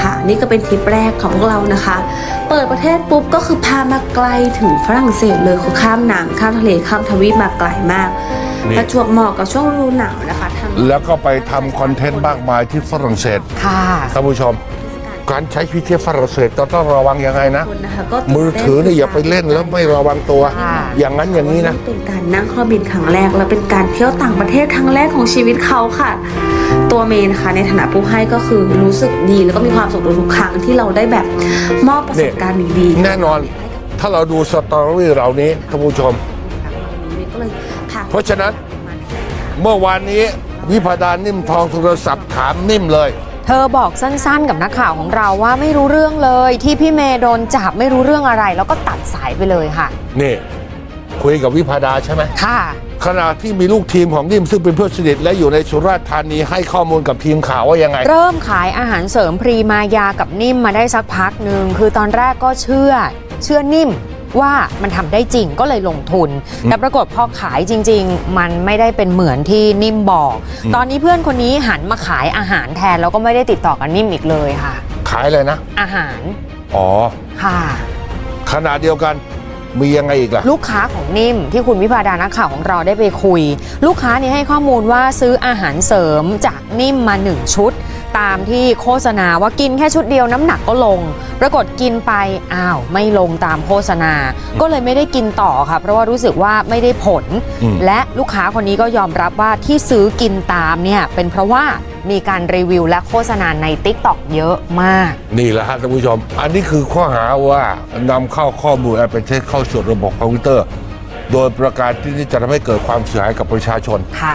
ค่ะ นี่ก็เป็นทริปแรกของพวกเรานะคะ เปิดประเทศปุ๊บก็คือพามาไกลถึงฝรั่งเศสเลยคือข้ามน้ำข้ามทะเลข้ามทวีปมาไกลมากนี่ประจวบเหมาะกับช่วงฤดูหนาวนะคะทางแล้วก็ไปทำคอนเทนต์มากมายที่ฝรั่งเศสค่ะท่านผู้ชม การใช้ชีวิตที่ฝรั่งเศสต้องระวังยังไงนะคนนะคะก็มือถือเนี่ยอย่าไปเล่นแล้วไม่ระวังตัวค่ะอย่างนั้นอย่างนี้นะเป็นการนั่งเครื่องบินครั้งแรก และเป็นการเที่ยวต่างประเทศครั้งแรกของชีวิตเขาค่ะ ตัวเมย์นะคะในฐานะผู้ให้ก็คือรู้สึกดีแล้วก็มีความสุขทุกๆครั้งที่เราได้แบบมอบประสบการณ์ดีๆแน่นอน ถ้าเราดูสตอรี่เหล่านี้ท่านผู้ชมก็เลยพาเพราะฉะนั้นเมื่อวานนี้วิพาดานิ่มทองโทรศัพท์ถามนิ่มเลยเธอบอกสั้นๆกับนักข่าวของเราว่าไม่รู้เรื่องเลย ที่พี่เมย์โดนจับไม่รู้เรื่องอะไร แล้วก็ตัดสายไปเลยค่ะ นี่ คุยกับวิพาดาใช่ไหมค่ะ ขณะที่มีลูกทีมของนิ่มซึ่งเป็นเพื่อนสนิทและอยู่ในสุราษฎร์ธานีให้ข้อมูลกับทีมข่าวว่ายังไง เริ่มขายอาหารเสริมพรีมายากับนิ่มมาได้สักพักหนึ่งคือตอนแรกก็เชื่อ เชื่อนิ่มว่ามันทำได้จริงก็เลยลงทุน แต่ปรากฏพอขายจริง ๆ มันไม่ได้เป็นเหมือนที่นิ่มบอกอืมตอนนี้เพื่อนคนนี้หันมาขายอาหารแทนแล้วก็ไม่ได้ติดต่อกับนิ่มอีกเลยค่ะ ขายเลยนะ อาหาร อ๋อ ค่ะ ขณะเดียวกัน มียังไงอีกล่ะ ลูกค้าของนิ่มที่คุณวิพาดานักข่าวของเราได้ไปคุย ลูกค้านี่ให้ข้อมูลว่าซื้ออาหารเสริมจากนิ่มมา 1 ชุด ตามที่โฆษณาว่ากินแค่ชุดเดียวน้ำหนักก็ลง ปรากฏกินไปอ้าวไม่ลงตามโฆษณา ก็เลยไม่ได้กินต่อค่ะ เพราะว่ารู้สึกว่าไม่ได้ผลอืมและลูกค้าคนนี้ก็ยอมรับว่าที่ซื้อกินตามเนี่ยเป็นเพราะว่ามีการรีวิวและโฆษณาใน t ิ k t o k เยอะมาก นี่แหละฮะท่านผู้ชม อันนี้คือข้อหาว่านำเข้าข้อมูลแอปไปเทสเข้าสู่ระบบคอมพิวเตอร์ โดยประการที่จะทำให้เกิดความเสียหายกับประชาชนค่ะ